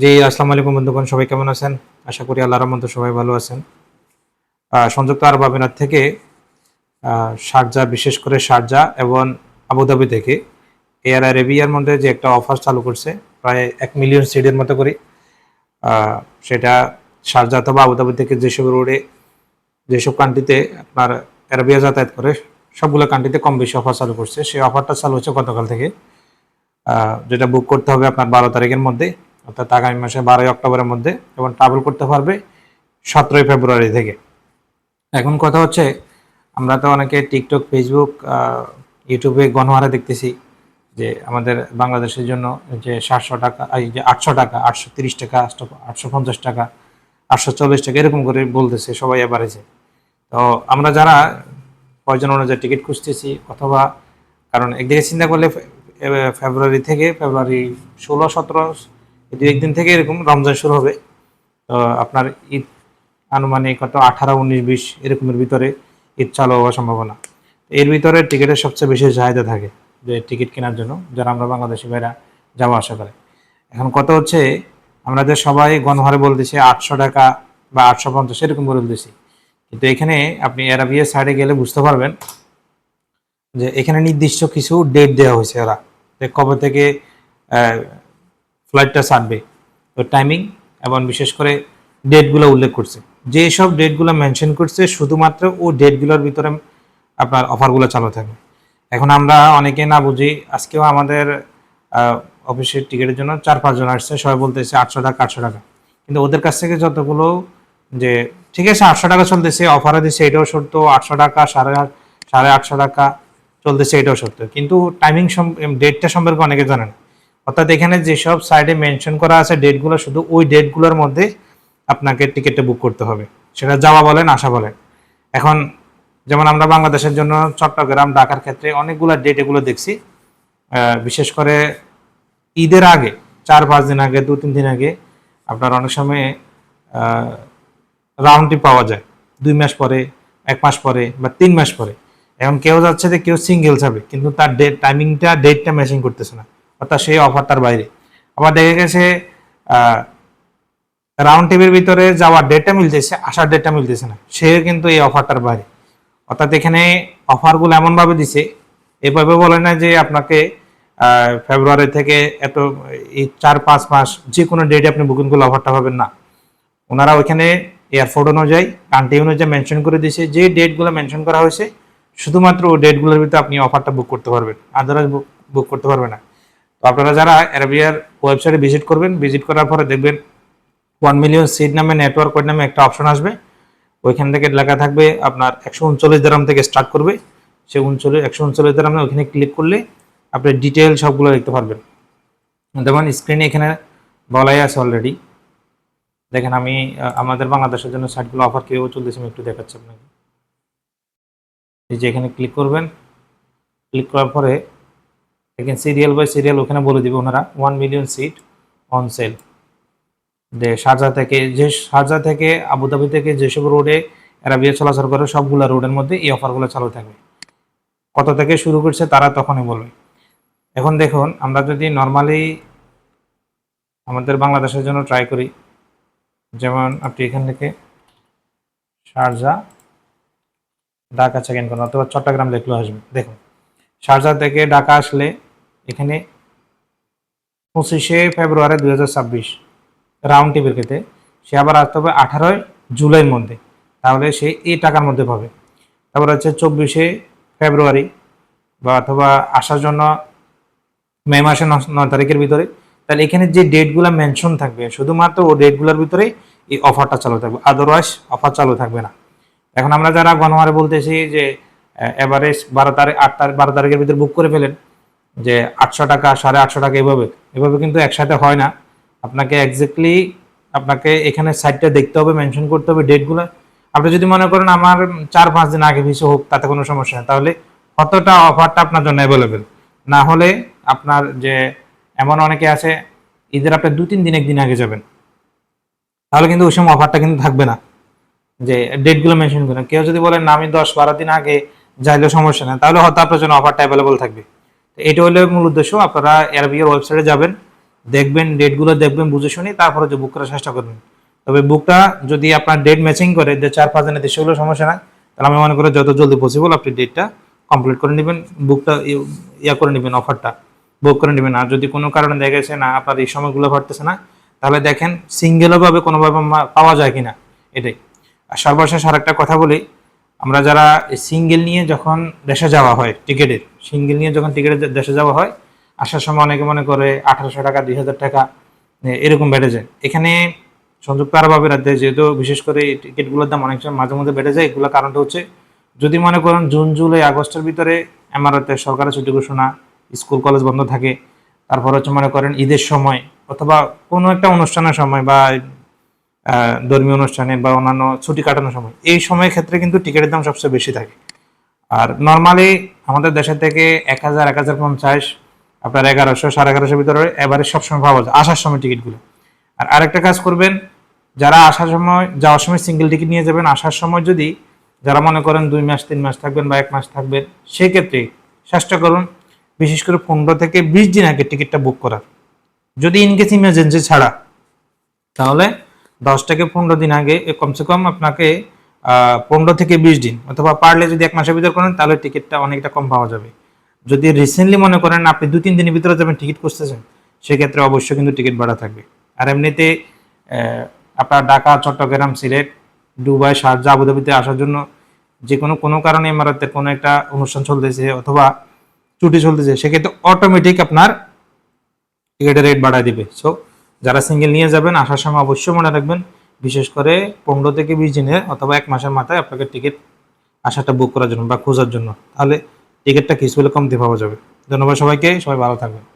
জি, আসসালামু আলাইকুম বন্ধুগণ, সবাই কেমন আছেন? আশা করি আল্লাহর রহমতে সবাই ভালো আছেন। সংযুক্ত আরব আমিরাত থেকে শারজা, বিশেষ করে শারজা এবং আবুধাবি থেকে এয়ার আরেবিয়ার মধ্যে যে একটা অফার চালু করছে, প্রায় এক মিলিয়ন সিটের মতো করে। সেটা শারজা অথবা আবুধাবি থেকে যেসব রোডে যেসব কান্ট্রিতে আপনার আরবিয়া যাতায়াত করে, সবগুলো কান্ট্রিতে কম বেশি অফার চালু করছে। সেই অফারটা চালু হচ্ছে গতকাল থেকে। যেটা বুক করতে হবে আপনার বারো তারিখের মধ্যে। অর্থাৎ আগামী মাসে বারোই অক্টোবরের মধ্যে এবং ট্রাভেল করতে পারবে সতেরোই ফেব্রুয়ারি থেকে। এখন কথা হচ্ছে, আমরা তো অনেকে টিকটক, ফেসবুক ইউটিউবে গণহারে দেখতেছি যে আমাদের বাংলাদেশের জন্য যে সাতশো টাকা এই যে আটশো টাকা, আটশো তিরিশ টাকা, আটশো পঞ্চাশ টাকা, আটশো চল্লিশ টাকা এরকম করে বলতেছে সবাই এবারেছে তো আমরা যারা প্রয়োজন অনুযায়ী টিকিট খুঁজতেছি অথবা, কারণ একদিকে চিন্তা করলে ফেব্রুয়ারি থেকে ফেব্রুয়ারি ষোলো, সতেরো দু একদিন থেকে এরকম রমজান শুরু হবে। আপনার ঈদ আনুমানিক কত? আঠারো, উনিশ, বিশ এরকমের ভিতরে ঈদ চালু হওয়ার সম্ভাবনা। এর ভিতরে টিকিটের সবচেয়ে বেশি চাহিদা থাকে যে টিকিট কেনার জন্য, যারা আমরা বাংলাদেশি ভাইরা যাওয়া আসা করে। এখন কত হচ্ছে, আমরা যে সবাই গণহারে বলতেছি আটশো টাকা বা আটশো পঞ্চাশ এরকম করে বলতেছি কিন্তু এখানে আপনি অ্যারাবিয়া সাইডে গেলে বুঝতে পারবেন যে এখানে নির্দিষ্ট কিছু ডেট দেওয়া হয়েছে ওরা যে কবে থেকে ফ্লাইটটা ছাড়বে। তো টাইমিং এবং বিশেষ করে ডেটগুলো উল্লেখ করছে। যে সব ডেটগুলো মেনশন করছে, শুধুমাত্র ও ডেটগুলোর ভিতরে আপনার অফারগুলো চালু থাকবে। এখন আমরা অনেকে না বুঝি, আজকেও আমাদের অফিসের টিকিটের জন্য চার পাঁচজন আসছে, সবাই বলতেছে আটশো টাকা আটশো টাকা। কিন্তু ওদের কাছ থেকে যতগুলো যে, ঠিক আছে, আটশো টাকা চলতেছে অফারে দিচ্ছে এটাও সত্য, আটশো টাকা, সাড়ে সাড়ে আটশো টাকা চলতেছে, এটাও সত্য। কিন্তু টাইমিং ডেটটা সম্পর্কে অনেকে জানে না। অর্থাৎ এখানে যেসব সাইডে মেনশন করা আছে ডেটগুলো শুধু ওই ডেটগুলোর মধ্যে আপনাকে টিকিটটা বুক করতে হবে। সেটা যাওয়া বলেন, আসা বলেন। এখন যেমন আমরা বাংলাদেশের জন্য চট্টগ্রাম, ঢাকার ক্ষেত্রে অনেকগুলো ডেট এগুলো দেখছি। বিশেষ করে ঈদের আগে, চার পাঁচ দিন আগে, দু তিন দিন আগে আপনার অনেক সময় রাউন্ডটি পাওয়া যায়। দুই মাস পরে, এক মাস পরে বা তিন মাস পরে। এখন কেউ যাচ্ছে যে কেউ সিঙ্গেল যাবে, কিন্তু তার ডেট টাইমিংটা ডেটটা ম্যাচিং করতেছে না। অর্থাৎ সেই অফারটার বাইরে। আবার দেখা গেছে রাউন্ড টেবিলের ভিতরে যাওয়ার ডেটটা মিলতেছে, আসার ডেটটা মিলতেছে না। সে কিন্তু এই অফারটার বাইরে। অর্থাৎ এখানে অফারগুলো এমনভাবে দিছে, এভাবে বলে না যে আপনাকে ফেব্রুয়ারি থেকে এত, এই চার, পাঁচ মাস যে কোনো ডেটে আপনি বুকিং করলে অফারটা পাবেন না। ওনারা ওইখানে এয়ারপোর্ট অনুযায়ী কান্ট্রি অনুযায়ী মেনশন করে দিয়েছে যে ডেটগুলো মেনশন করা হয়েছে, শুধুমাত্র ওই ডেটগুলোর ভিতরে আপনি অফারটা বুক করতে পারবেন। আদারওয়াইজ বুক করতে পারবেন না। আপনারা যারা অ্যারাবিয়ার ওয়েবসাইটে ভিজিট করবেন ভিজিট করার পরে দেখবেন ওয়ান মিলিয়ন সিট নামে নেটওয়ার্ক নামে একটা অপশন আসবে। ওইখান থেকে লেখা থাকবে আপনার একশো উনচল্লিশ দারাম থেকে স্টার্ট করবে। সে উনচল্লিশ, একশো উনচল্লিশ দারামে ওইখানে ক্লিক করলে আপনি ডিটেল সবগুলো দেখতে পারবেন। যেমন স্ক্রিনে এখানে বলাই আছে অলরেডি দেখেন, আমি আমাদের বাংলাদেশের জন্য সাইটগুলো অফার কীভাবে চলতেছে আমি একটু দেখাচ্ছি আপনাকে। এই যে এখানে ক্লিক করবেন। ক্লিক করার পরে দেখেন সিরিয়াল বাই সিরিয়াল ওখানে বলে দিবে ওনারা one million seat on sale যে শারজা থেকে, যে শারজা থেকে, আবুধাবি থেকে যেসব রোডে অ্যারাবিয়া চলাচল করে, সবগুলো রোডের মধ্যে এই অফারগুলো চালু থাকবে। কত থেকে শুরু করছে তারা তখনই বলবে। এখন দেখুন, আমরা যদি নর্মালি আমাদের বাংলাদেশের জন্য ট্রাই করি, যেমন আপনি এখান থেকে শারজা ঢাকা সেকেন্ড করুন, অথবা চট্টগ্রাম লিখলেও আসবে। দেখুন শারজা থেকে ঢাকা আসলে এখানে পঁচিশে ফেব্রুয়ারি দুই হাজার ছাব্বিশ রাউন্ড টিপের ক্ষেত্রে সে আবার আসতে হবে আঠারোই জুলাইয়ের মধ্যে তাহলে সে এই টাকার মধ্যে পাবে। তারপর হচ্ছে চব্বিশে ফেব্রুয়ারি বা অথবা আসার জন্য মে মাসের নয় তারিখের ভিতরে। তাহলে এখানে যে ডেটগুলো মেনশন থাকবে, শুধুমাত্র ও ডেটগুলোর ভিতরে এই অফারটা চালু থাকবে। আদারওয়াইজ অফার চালু থাকবে না। এখন আমরা যারা গণহারে বলতেছি যে এভারেজ বারো তারিখ আট তারিখ বারো তারিখের ভিতরে বুক করে ফেলেন যে আটশো টাকা, সাড়ে আটশো টাকা এভাবে এভাবে কিন্তু একসাথে হয় না। আপনাকে এক্স্যাক্টলি আপনাকে এখানে সাইটটা দেখতে হবে মেনশন করতে হবে ডেটগুলো আপনি যদি মনে করেন আমার চার পাঁচ দিন আগে পিছু হোক, তাতে কোনো সমস্যা নেই, তাহলে কতটা অফারটা আপনার জন্য অ্যাভেলেবেল না হলে আপনার যে, এমন অনেকে আছে, ঈদের আপনি দু তিন দিন, একদিন আগে যাবেন। তাহলে কিন্তু ওই সময় অফারটা কিন্তু থাকবে না। যে ডেটগুলো মেনশন করেন কেউ যদি বলেন আমি দশ বারো দিন আগে যাইলেও সমস্যা নেই, তাহলে হয়তো আপনার জন্য অফারটা অ্যাভেলেবল থাকবে। এটা হলো মূল উদ্দেশ্য। আপনারা এয়ারবিএর ওয়েবসাইটে যাবেন, দেখবেন ডেটগুলো দেখবেন, বুঝে শুনে তারপরে যে বুক করার চেষ্টা করবেন। তবে বুকটা যদি আপনার ডেট ম্যাচিং করে, যে চার পাঁচ দিনের সেগুলো সমস্যা না তাহলে আমি মনে করি যত জলদি পসিবল আপনি ডেটটা কমপ্লিট করে নেবেন বুকটা ই- ইয়া করে নেবেন অফারটা বুক করে নেবেন। আর যদি কোনো কারণে দেখা গেছে না, আপনার এই সময়গুলো পারতেছে না, তাহলে দেখেন সিঙ্গেলভাবে কোনোভাবে পাওয়া যায় কিনা, এটাই। আর সর্বশেষ আর একটা কথা বলি আমরা যারা সিঙ্গেল নিয়ে যখন দেশে যাওয়া হয় টিকিটের সিঙ্গেল নিয়ে যখন টিকিটের দেশে যাওয়া হয়, আসার সময় অনেকে মনে করে আঠারোশো টাকা, দুই হাজার টাকা এরকম বেড়ে যায়। এখানে সংযুক্ত আরব আমিরাতে যেহেতু বিশেষ করে এই টিকিটগুলোর দাম অনেক সময় মাঝে মধ্যে বেড়ে যায় এগুলো কারণটা হচ্ছে যদি মনে করেন জুন, জুলাই, আগস্টের ভিতরে এমারাতে সরকারের ছুটি ঘোষণা, স্কুল, কলেজ বন্ধ থাকে, তারপর হচ্ছে মনে করেন ঈদের সময় অথবা কোনো একটা অনুষ্ঠানের সময় বা ধর্মীয় অনুষ্ঠানে বা অন্যান্য ছুটি কাটানোর সময়, এই সময়ের ক্ষেত্রে কিন্তু টিকিটের দাম সবচেয়ে বেশি থাকে। আর নর্মালি আমাদের দেশের থেকে এক হাজার এক হাজার পঞ্চাশ, আপনার এগারোশো, সাড়ে এগারোশোর ভিতরে এবারে সবসময় পাওয়া যায়, আসার সময় টিকিটগুলো। আর আরেকটা কাজ করবেন, যারা আসার সময়, যাওয়ার সময় সিঙ্গেল টিকিট নিয়ে যাবেন, আসার সময় যদি যারা মনে করেন দুই মাস, তিন মাস থাকবেন বা এক মাস থাকবেন, সেক্ষেত্রে চেষ্টা করুন, বিশেষ করে পনেরো থেকে বিশ দিন আগে টিকিটটা বুক করার। যদি ইনকেস ইমার্জেন্সি ছাড়া, তাহলে দশ থেকে পনেরো দিন আগে কমসে কম আপনাকে পনেরো থেকে বিশ দিন, অথবা পারলে যদি এক মাসের ভিতর করেন, তাহলে টিকিটটা অনেকটা কম পাওয়া যাবে। যদি রিসেন্টলি মনে করেন আপনি দু তিন দিনের ভিতরে যাবেন টিকিট করতেছেন সেক্ষেত্রে অবশ্যই কিন্তু টিকিট ভাড়া থাকবে। আর এমনিতে আপনার ঢাকা, চট্টগ্রাম, সিলেট, দুবাই শারজা আবুধাবিতে আসার জন্য যে কোনো কোনো কারণে ইমারতের কোনো একটা অনুষ্ঠান চলতেছে অথবা ছুটি চলতেছে, সেক্ষেত্রে অটোমেটিক আপনার টিকিটের রেট বাড়ায় দিবে। সো যারা সিঙ্গেল নিয়ে যাবেন, আসার সময় অবশ্যই মনে রাখবেন, বিশেষ করে পনেরো থেকে বিশ দিনে অথবা এক মাসের মাথায় আপনাকে টিকিট আসাটা বুক করার জন্য বা খোঁজার জন্য। তাহলে টিকিটটা কিছু হলে কমতে পাওয়া যাবে। ধন্যবাদ সবাইকে, সবাই ভালো থাকবেন।